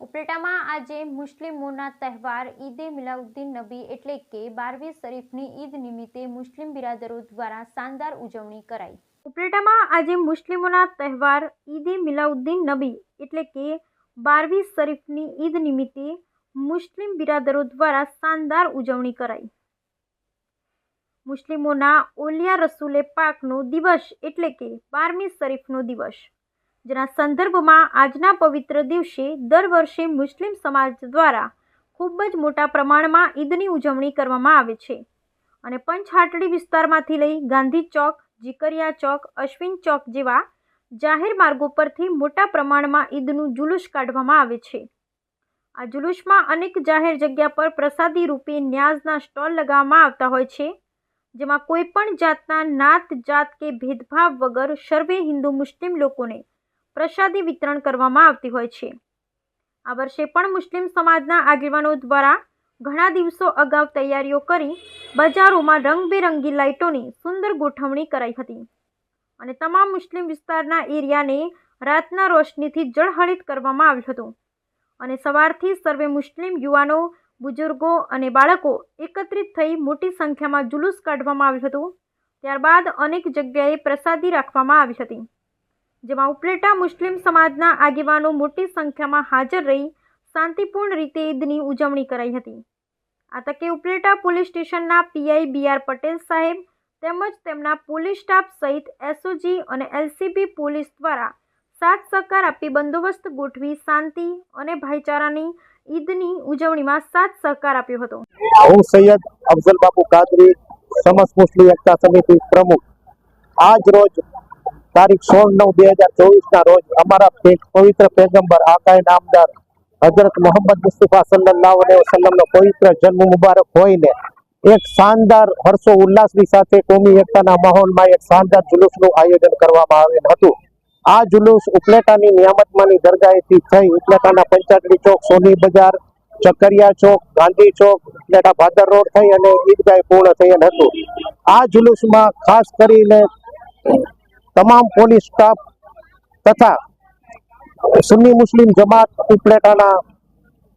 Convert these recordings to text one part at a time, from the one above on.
ઉપલેટામાં આજે મુસ્લિમોના તહેવાર ઈદે મિલાઉદ્દીન નબી એટલે કે બારવી શરીફની ઈદ નિમિત્તે મુસ્લિમ બિરાદરો દ્વારા શાનદાર ઉજવણી કરાઈ. ઉપલેટામાં આજે મુસ્લિમોના તહેવાર ઈદે મિલાઉદ્દીન નબી એટલે કે બારવી શરીફની ઈદ નિમિત્તે મુસ્લિમ બિરાદરો દ્વારા શાનદાર ઉજવણી કરાઈ. મુસ્લિમોના ઓલિયા રસૂલે પાકનો દિવસ એટલે કે બારમી શરીફનો દિવસ. જેના સંદર્ભમાં આજના પવિત્ર દિવસે દર વર્ષે મુસ્લિમ સમાજ દ્વારા ખૂબ જ મોટા પ્રમાણમાં ઈદની ઉજવણી કરવામાં આવે છે. અને પંચહાટડી વિસ્તારમાંથી લઈ ગાંધી ચોક, જીકરિયા ચોક, અશ્વિન ચોક જેવા જાહેર માર્ગો પરથી મોટા પ્રમાણમાં ઈદનું જુલુસ કાઢવામાં આવે છે. આ જુલુસમાં અનેક જાહેર જગ્યા પર પ્રસાદી રૂપે ન્યાઝના સ્ટોલ લગાવવામાં આવતા હોય છે, જેમાં કોઈપણ જાતના નાત જાત કે ભેદભાવ વગર સર્વે હિન્દુ મુસ્લિમ લોકોને પ્રસાદી વિતરણ કરવામાં આવતી હોય છે. આ વર્ષે પણ મુસ્લિમ સમાજના આગેવાનો દ્વારા ઘણા દિવસો અગાઉ તૈયારીઓ કરી બજારોમાં રંગબેરંગી લાઇટોની સુંદર ગોઠવણી કરાઈ હતી અને તમામ મુસ્લિમ વિસ્તારના એરિયાને રાતના રોશનીથી જળહળિત કરવામાં આવ્યું હતું. અને સવારથી સર્વે મુસ્લિમ યુવાનો, બુઝુર્ગો અને બાળકો એકત્રિત થઈ મોટી સંખ્યામાં જુલુસ કાઢવામાં આવ્યું હતું. ત્યારબાદ અનેક જગ્યાએ પ્રસાદી રાખવામાં આવી હતી. જેમાં ઉપલેટા મુસ્લિમ સમાજના આગેવાનો મોટી સંખ્યામાં હાજર રહી શાંતિપૂર્ણ રીતે ઈદની ઉજવણી કરાઈ હતી. આ તકે ઉપલેટા પોલીસ સ્ટેશનના પીઆઈ બી આર પટેલ સાહેબ તેમજ તેમના પોલીસ સ્ટાફ સહિત એસઓજી અને એલસીબી પોલીસ દ્વારા સાથ સહકાર આપી બંદોબસ્ત ગોઠવી શાંતિ અને ભાઈચારાની ઈદની ઉજવણીમાં સાથ સહકાર આપ્યો હતો. હું સૈયદ અફઝલ બાપુ કાદરી સમસ્ત મુસ્લિમ એકતા સમિતિ પ્રમુખ. આજ રોજ તારીખ સોળ નવ બે હજાર ચોવીસ ના રોજ અમારા પવિત્ર પેગંબર આકાય નામદાર હજરત મોહમ્મદ મુસ્તફા સલ્લલ્લાહુ વસલમ નો પવિત્ર જન્મ મુબારક હોઈને એક શાનદાર હર્ષો ઉલ્લાસની સાથે કોમી એકતાના માહોલમાં એક શાનદાર જુલુસનું આયોજન કરવામાં આવેલ હતું. આ જુલુસ ઉપલેટાની નિયામતમાંની દરગાહેથી થઈ. ઉપલેટાના પંચાટડી ચોક, સોની બજાર, ચકરિયા ચોક, ગાંધી ચોક, ઉપલેટા ભાદર રોડ થઈ અને ઈદગાહ પૂર્ણ થયેલ હતું. આ જુલુસમાં ખાસ કરીને તમામ પોલીસ સ્ટાફ તથા સુન્ની મુસ્લિમ જમાત ઉપલેટાના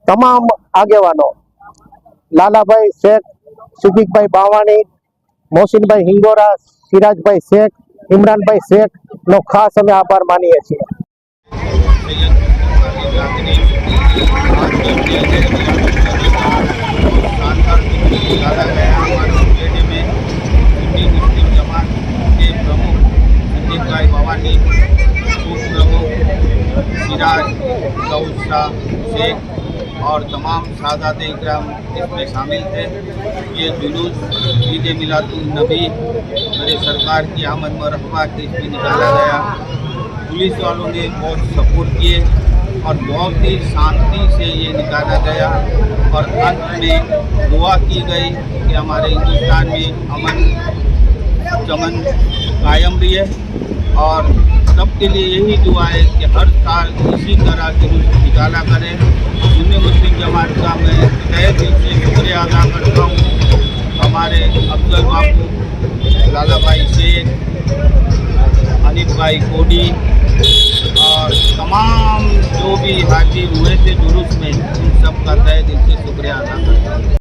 તમામ આગેવાનો, લાલાભાઈ શેખ, સિદ્દીકભાઈ બાવાણી, મોહસિનભાઈ હિંગોરા, સિરાજભાઈ શેખ, ઇમરાનભાઈ શેખ નો ખાસ અમે આભાર માનીએ છીએ. दाऊद शाह शेख और तमाम सादात इकराम इसमें शामिल थे। ये जुलूस ईद मिलादुलनबी मेरे सरकार की आमद मरहबा के इसमें निकाला गया। पुलिस वालों ने बहुत सपोर्ट किए और बहुत ही शांति से ये निकाला गया और अंत में दुआ की गई कि हमारे हिंदुस्तान में अमन चमन कायम भी है और सबके लिए यही दुआ है कि हर साल इसी तरह के जुलूस निकाला करें। सुन्नी मुस्लिम जमात का मैं तय दिल से शुक्रिया अदा करता हूँ, हमारे अफजल बाबू लाला भाई शेख, अनिल भाई कोडी और तमाम जो भी हाजिर हुए थे जुलूस में, उन सब का तय दिल से शुक्रिया अदा करता हूँ।